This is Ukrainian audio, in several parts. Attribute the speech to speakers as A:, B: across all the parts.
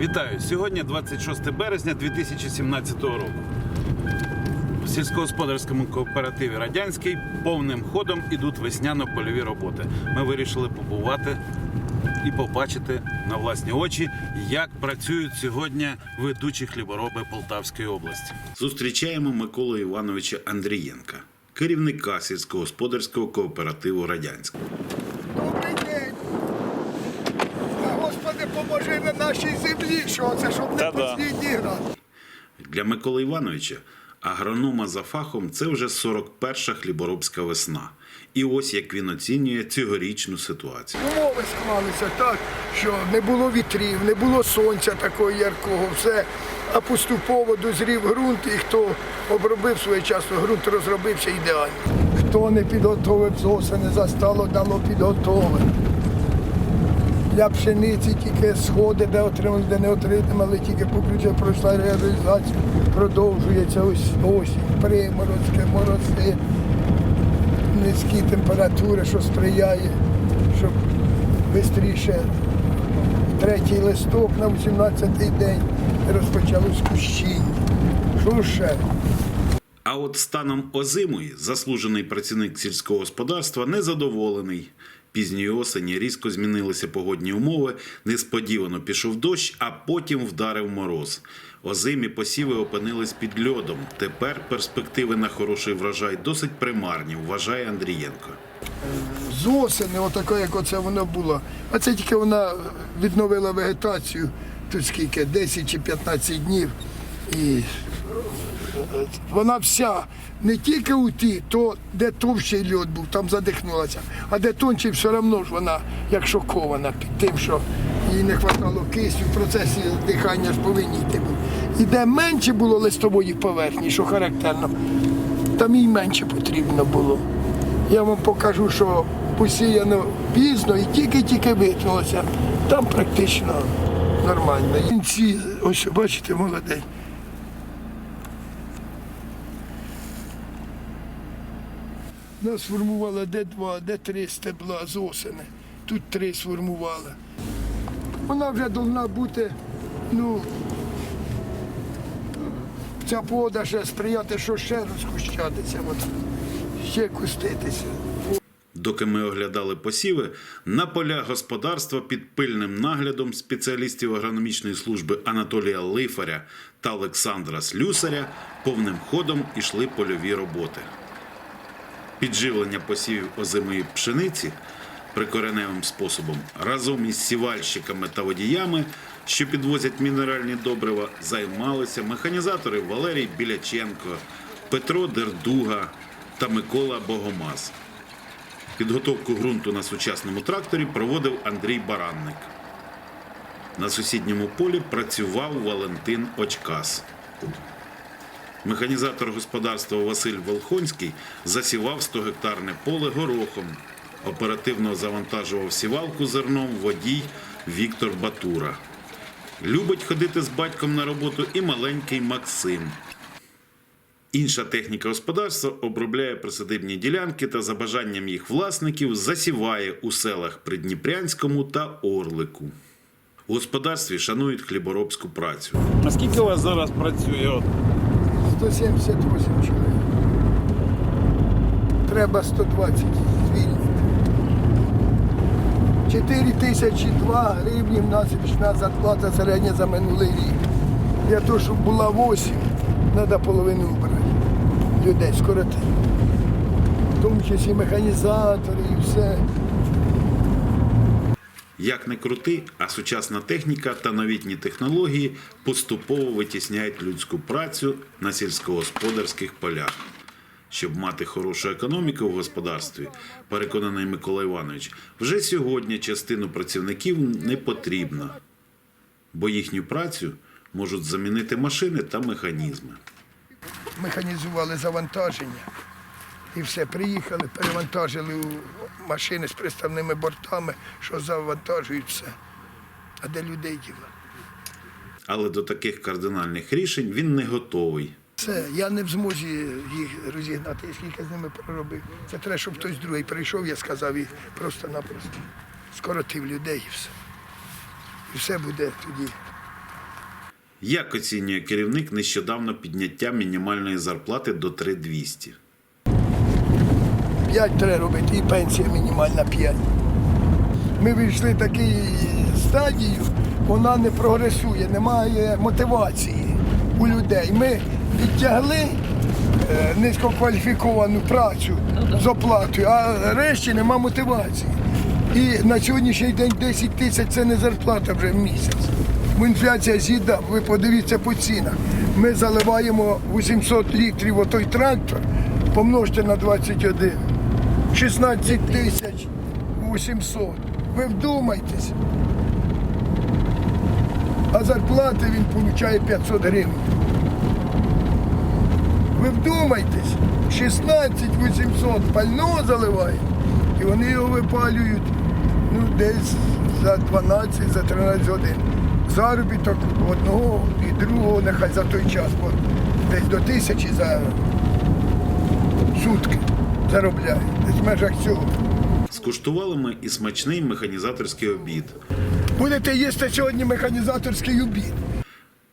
A: Вітаю! Сьогодні 26 березня 2017 року. В сільськогосподарському кооперативі Радянський повним ходом ідуть весняно-польові роботи. Ми вирішили побувати і побачити на власні очі, як працюють сьогодні ведучі хлібороби Полтавської області. Зустрічаємо Миколу Івановича Андрієнка, керівника сільськогосподарського кооперативу Радянський.
B: Добрий день. Та, Господи, поможи на нашій землі, що це, щоб не
A: Та-да.
B: послідній раз.
A: Для Миколи Івановича, агронома за фахом, це вже 41-ша хліборобська весна. І ось як він оцінює цьогорічну ситуацію.
B: Умови склалися так, що не було вітрів, не було сонця такого яркого, все. А поступово дозрів ґрунт, і хто обробив своєчасно, ґрунт розробився ідеально. Хто не підготовив з осені, застало дало підготове. Для пшениці тільки сходи, де отримали, де не отримали, тільки поключення пройшла реалізація. Продовжується ось осінь, приморозки, морози, низькі температури, що сприяє, щоб швидше третій листок на 18-й день розпочалось кущіння. Що ще?
A: А от станом озимої заслужений працівник сільського господарства незадоволений. Пізньої осені різко змінилися погодні умови, несподівано пішов дощ, а потім вдарив мороз. Озимі посіви опинились під льодом. Тепер перспективи на хороший врожай досить примарні, вважає Андрієнко.
B: З осени, отаке, як оце воно було. А це тільки вона відновила вегетацію, тут скільки, 10 чи 15 днів. І вона вся, не тільки у ті, то де товщий льод був, там задихнулася, а де тончий, все одно ж вона як шокована під тим, що їй не вистачало кисню, в процесі дихання ж повинні йти. І де менше було листової поверхні, що характерно, там їй менше потрібно було. Я вам покажу, що посіяно пізно і тільки-тільки витнулося. Там практично нормально. Кінці, ось бачите, молодий. Нас сформувала де два, де три стебла з осени. Тут три сформували. Вона вже повинна бути, ну, ця погода ще сприяти, що ще розкущатися, от, ще куститися.
A: Доки ми оглядали посіви, на полях господарства під пильним наглядом спеціалістів агрономічної служби Анатолія Лифаря та Олександра Слюсаря повним ходом ішли польові роботи. Підживлення посівів озимої пшениці прикореневим способом разом із сівальщиками та водіями, що підвозять мінеральні добрива, займалися механізатори Валерій Біляченко, Петро Дердуга та Микола Богомаз. Підготовку ґрунту на сучасному тракторі проводив Андрій Баранник. На сусідньому полі працював Валентин Очкас. Механізатор господарства Василь Волхонський засівав 100-гектарне поле горохом. Оперативно завантажував сівалку зерном водій Віктор Батура. Любить ходити з батьком на роботу і маленький Максим. Інша техніка господарства обробляє присадибні ділянки та за бажанням їх власників засіває у селах Придніпрянському та Орлику. У господарстві шанують хліборобську працю.
C: А скільки у вас зараз працює? От,
B: 178 чоловік. Треба 120 звільнити. 4 тисячі 2 гривні в нас річна зарплата середня за минулий рік. Для того, щоб була 8, треба половину убрати. Людей скоротити. В тому числі механізатори і все.
A: Як не крути, а сучасна техніка та новітні технології поступово витісняють людську працю на сільськогосподарських полях. Щоб мати хорошу економіку в господарстві, переконаний Микола Іванович, вже сьогодні частину працівників не потрібно, бо їхню працю можуть замінити машини та механізми.
B: механізували завантаження. І все, приїхали, перевантажили машини з приставними бортами, що завантажують все. А де людей діло?
A: Але до таких кардинальних рішень він не готовий.
B: Це я не в змозі їх розігнати, я скільки з ними проробив. Це треба, щоб хтось другий прийшов, я сказав, і просто-напросто скоротив людей і все. І все буде тоді
A: Як оцінює керівник нещодавно підняття мінімальної зарплати до 3200?
B: 5 треба робити, і пенсія мінімальна 5. Ми вийшли в таку стадію, вона не прогресує, немає мотивації у людей. Ми відтягли е, низькокваліфіковану працю з оплатою, а решті нема мотивації. І на сьогоднішній день 10 тисяч це не зарплата вже в місяць. Бо інфляція з'їда, ви подивіться по цінах. Ми заливаємо 800 літрів отой трактор, помножте на 21. 16 тисяч 800. Ви вдумайтесь. А зарплати він отримує 500 гривень. Ви вдумайтесь, 16 800 пально заливає, і вони його випалюють ну, десь за 12, за 13 годин. Заробіток одного і другого нехай за той час, бо десь до тисячі за сутки заробляє. Десь в межах цього.
A: Скуштували ми і смачний механізаторський обід.
B: Будете їсти сьогодні механізаторський обід.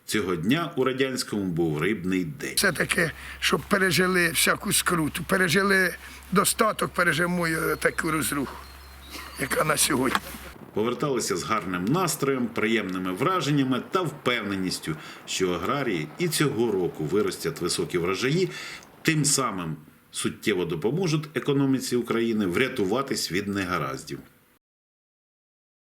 A: Цього дня у радянському був рибний день.
B: Все таке, щоб пережили всяку скруту, пережили достаток, пережимо таку розруху, яка на сьогодні.
A: Поверталися з гарним настроєм, приємними враженнями та впевненістю, що аграрії і цього року виростять високі врожаї, тим самим суттєво допоможуть економіці України врятуватись від негараздів.